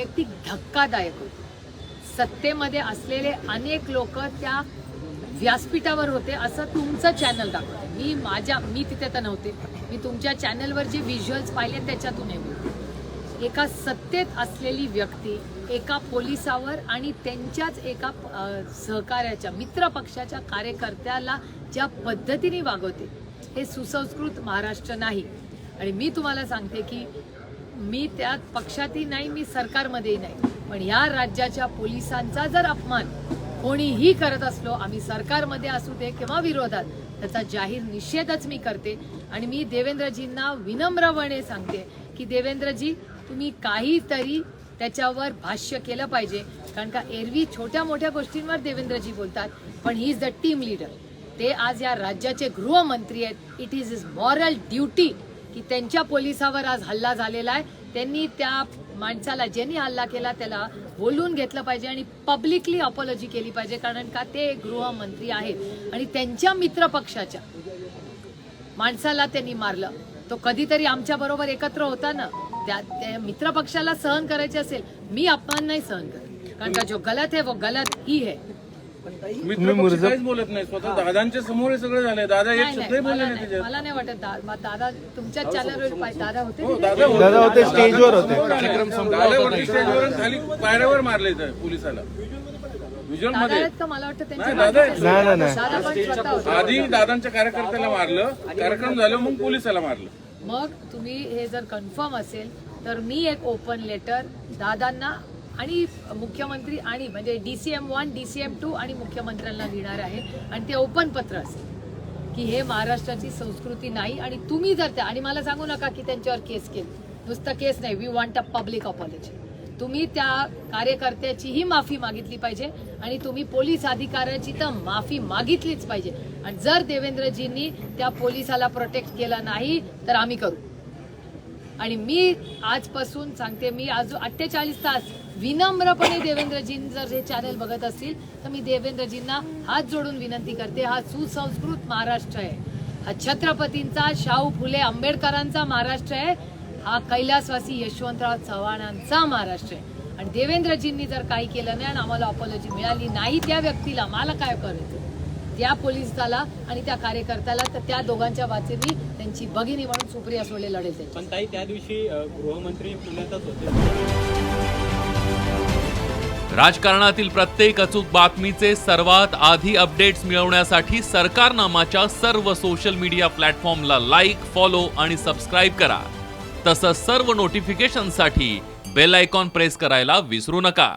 वैयक्तिक धक्कादायक होती. सत्तेमध्ये असलेले अनेक लोक त्या व्यासपीठावर होते असं तुमचं चॅनल दाखवते मी माझ्या मी तिथे तर नव्हते. मी तुमच्या चॅनलवर जे व्हिज्युअल्स पाहिले त्याच्यातून बोलते एका सत्तेत असलेली व्यक्ती एका पोलिसावर आणि त्यांच्याच एका सहकार्याच्या मित्रपक्षाच्या कार्यकर्त्याला ज्या पद्धतीने वागवते हे सुसंस्कृत महाराष्ट्र नाही. आणि मी तुम्हाला सांगते की मी त्यात पक्षातही नाही मी सरकारमध्येही नाही. पण या राज्याच्या पोलिसांचा जर अपमान कोणीही करत असलो आम्ही सरकारमध्ये असू दे किंवा विरोधात त्याचा जाहीर निषेधच मी करते. आणि मी देवेंद्रजींना विनम्रपणे सांगते की देवेंद्रजी तुम्ही काहीतरी त्याच्यावर भाष्य केलं पाहिजे. कारण का एरवी छोट्या मोठ्या गोष्टींवर देवेंद्रजी बोलतात पण he is the team leader. ते आज या राज्याचे गृहमंत्री आहेत. It is is moral duty की त्यांच्या पोलिसावर आज हल्ला झालेला आहे. त्यांनी त्या माणसाला ज्यांनी हल्ला केला त्याला बोलून घेतलं पाहिजे आणि पब्लिकली अपॉलॉजी केली पाहिजे कारण का ते गृहमंत्री आहेत. आणि त्यांच्या मित्र पक्षाच्या माणसाला त्यांनी मारलं. तो कधीतरी आमच्या बरोबर एकत्र होता ना. त्या त्या मित्र पक्षाला सहन करायचे असेल मी अपमान नाही सहन करत. कारण का जो गलत है वो गलत ही है. मित्र पक्ष काहीच बोलत नाही स्वतः दादांच्या समोर हे सगळं झालंय दादा एक नाही शब्दही नाही बोलले मला नाही नाही त्याच्यात मला नाही वाटत दा- मा- दादा तुमच्या चॅनलवर पाय- दादा होते हो, तिथे? दादा होते. दादा होते, स्टेजवर होते. दादा वरती स्टेजवर खाली पायऱ्यावर मारले इथं पोलिसाला व्हिज्युअल दादा मध्ये आहेत का मला वाटतं त्यांच्या नाही, दादा आहेत. बाजूचे- नाही, नाही, नाही. दादा पण स्वतः होते. आधी दादांच्या कार्यकर्त्याला मारलं कार्यक्रम झालं मग पोलिसाला मारलं मग तुम्ही हे जर कन्फर्म असेल तर मी एक ओपन लेटर दादांना आणि मुख्यमंत्री आणि म्हणजे D C M one D C M two आणि मुख्यमंत्र्यांना लिहिणार आहे आणि ते ओपन पत्र असेल की हे महाराष्ट्राची संस्कृती नाही आणि तुम्ही जर त्या आणि मला सांगू नका की त्यांच्यावर केस केली. नुसतं केस नाही. We want a public apology तुम्ही त्या कार्यकर्त्याचीही माफी मागितली पाहिजे आणि तुम्ही पोलीस अधिकाऱ्याची तर माफी मागितलीच पाहिजे. आणि जर देवेंद्रजींनी त्या पोलिसाला प्रोटेक्ट केला नाही तर आम्ही करू. आणि मी आजपासून सांगते मी आज अठ्ठेचाळीस तास विनम्रपणे देवेंद्रजीं जर हे चॅनल बघत असतील तर मी देवेंद्रजींना हात जोडून विनंती करते हा सुसंस्कृत महाराष्ट्र आहे. हा छत्रपतींचा शाहू फुले आंबेडकरांचा महाराष्ट्र आहे. हा कैलासवासी यशवंतराव चव्हाणांचा महाराष्ट्र आहे. आणि देवेंद्रजींनी जर काही केलं नाही आणि आम्हाला अपॉलॉजी मिळाली नाही त्या व्यक्तीला मला काय करायचं त्या पोलिसाला आणि त्या कार्यकर्त्याला तर त्या दोघांच्या वाचेनी त्यांची भगिनी म्हणून सुप्रिया सुळे लढेल पण ताई त्या दिवशी गृहमंत्री पुण्यातच होते. राजकारणातील प्रत्येक अचूक बातमीचे सर्वात आधी अपडेट्स मिळवण्यासाठी सरकारनामाच्या सर्व सोशल मीडिया प्लॅटफॉर्मला लाईक फॉलो आणि सबस्क्राईब करा. तसंच सर्व नोटिफिकेशनसाठी बेल आयकॉन प्रेस करायला विसरू नका.